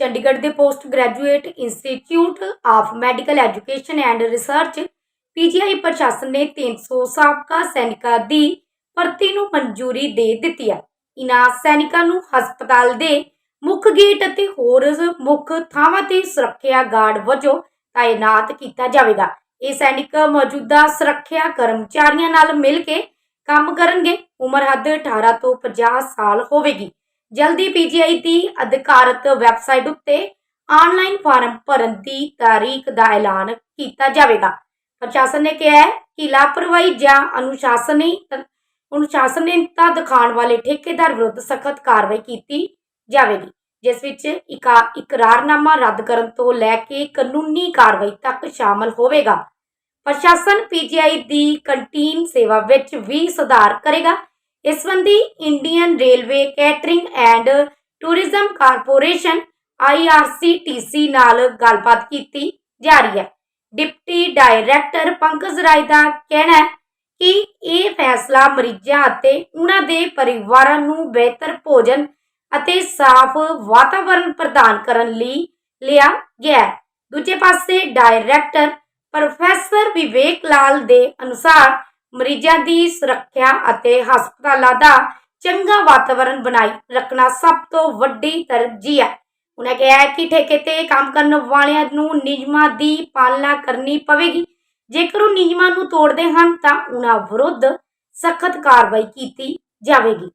ਚੰਡੀਗੜ੍ਹ ਦੇ post graduate institute of medical education and research, PGI ਪ੍ਰਸ਼ਾਸਨ ਨੇ 300 ਸਾਬਕਾ ਸੈਨਿਕਾਂ ਦੀ ਭਰਤੀ ਨੂੰ ਮਨਜ਼ੂਰੀ ਦੇ ਦਿੱਤੀ ਹੈ। ਇਨ੍ਹਾਂ ਸੈਨਿਕਾਂ ਨੂੰ ਹਸਪਤਾਲ ਦੇ ਮੁੱਖ ਗੇਟ ਅਤੇ ਹੋਰ ਮੁੱਖ ਥਾਵਾਂ ਤੇ ਸੁਰੱਖਿਆ ਗਾਰਡ ਵਜੋਂ ਤਾਇਨਾਤ ਕੀਤਾ ਜਾਵੇਗਾ। ਇਹ ਸੈਨਿਕ ਮੌਜੂਦਾ ਸੁਰੱਖਿਆ ਕਰਮਚਾਰੀਆਂ ਨਾਲ ਮਿਲ ਕੇ ਕੰਮ ਕਰਨਗੇ। ਉਮਰ ਹੱਦ 18 ਤੋਂ 50 ਸਾਲ ਹੋਵੇਗੀ। ਜਲਦੀ ਪੀਜੀਆਈ ਦੀ ਅਧਿਕਾਰਤ ਵੈਬਸਾਈਟ ਉੱਤੇ ਆਨਲਾਈਨ ਫਾਰਮ ਭਰਨ ਦੀ ਤਾਰੀਖ ਦਾ ਐਲਾਨ ਕੀਤਾ ਜਾਵੇਗਾ। ਪ੍ਰਸ਼ਾਸਨ ਨੇ ਕਿਹਾ ਹੈ ਕਿ ਲਾਪਰਵਾਹੀ ਜਾਂ ਅਨੁਸ਼ਾਸਨੀ ਅਨੁਸ਼ਾਸਨਹੀਨਤਾ ਦਿਖਾਉਣ ਵਾਲੇ ਠੇਕੇਦਾਰ ਵਿਰੁੱਧ ਸਖਤ ਕਾਰਵਾਈ ਕੀਤੀ ਜਾਵੇਗੀ, ਜਿਸ ਵਿੱਚ ਇਕਰਾਰਨਾਮਾ ਰੱਦ ਕਰਨ ਤੋਂ ਲੈ ਕੇ ਕਾਨੂੰਨੀ ਕਾਰਵਾਈ ਤੱਕ ਸ਼ਾਮਲ ਹੋਵੇਗਾ। ਪ੍ਰਸ਼ਾਸਨ ਪੀਜੀਆਈ ਦੀ ਕੰਟੀਨ ਸੇਵਾ ਵਿੱਚ ਵੀ ਸੁਧਾਰ ਕਰੇਗਾ। ਇਸ ਸੰਬੰਧੀ Indian railway catering and tourism corporation IRCTC ਨਾਲ ਗੱਲਬਾਤ ਕੀਤੀ ਜਾ ਰਹੀ ਹੈ। ਡਿਪਟੀ ਡਾਇਰੈਕਟਰ ਪੰਕਜ ਰਾਏ ਦਾ ਕਹਿਣਾ ਹੈ ਕਿ ਇਹ ਫੈਸਲਾ ਮਰੀਜ਼ਾਂ ਅਤੇ ਉਹਨਾਂ ਦੇ ਪਰਿਵਾਰਾਂ ਨੂੰ ਬਿਹਤਰ ਭੋਜਨ ਅਤੇ ਸਾਫ਼ ਵਾਤਾਵਰਣ ਪ੍ਰਦਾਨ ਕਰਨ ਲਈ ਲਿਆ ਗਿਆ ਦੂਜੇ ਪਾਸੇ ਡਾਇਰੈਕਟਰ ਪ੍ਰੋਫੈਸਰ ਵਿਵੇਕ ਲਾਲ ਦੇ ਅਨੁਸਾਰ ਮਰੀਜ਼ਾਂ ਦੀ ਸੁਰੱਖਿਆ ਅਤੇ ਹਸਪਤਾਲਾਂ ਦਾ ਚੰਗਾ ਵਾਤਾਵਰਣ ਬਣਾਈ ਰੱਖਣਾ ਸਭ ਤੋਂ ਵੱਡੀ ਤਰਜੀਹ ਹੈ। ਉਹਨਾਂ ਕਿਹਾ ਹੈ ਕਿ ਠੇਕੇ ਤੇ ਕੰਮ ਕਰਨ ਵਾਲਿਆਂ ਨੂੰ ਨਿਯਮਾਂ ਦੀ ਪਾਲਣਾ ਕਰਨੀ ਪਵੇਗੀ। ਜੇਕਰ ਉਹ ਨਿਯਮਾਂ ਨੂੰ ਤੋੜਦੇ ਹਨ ਤਾਂ ਉਹਨਾਂ ਵਿਰੁੱਧ ਸਖਤ ਕਾਰਵਾਈ ਕੀਤੀ ਜਾਵੇਗੀ।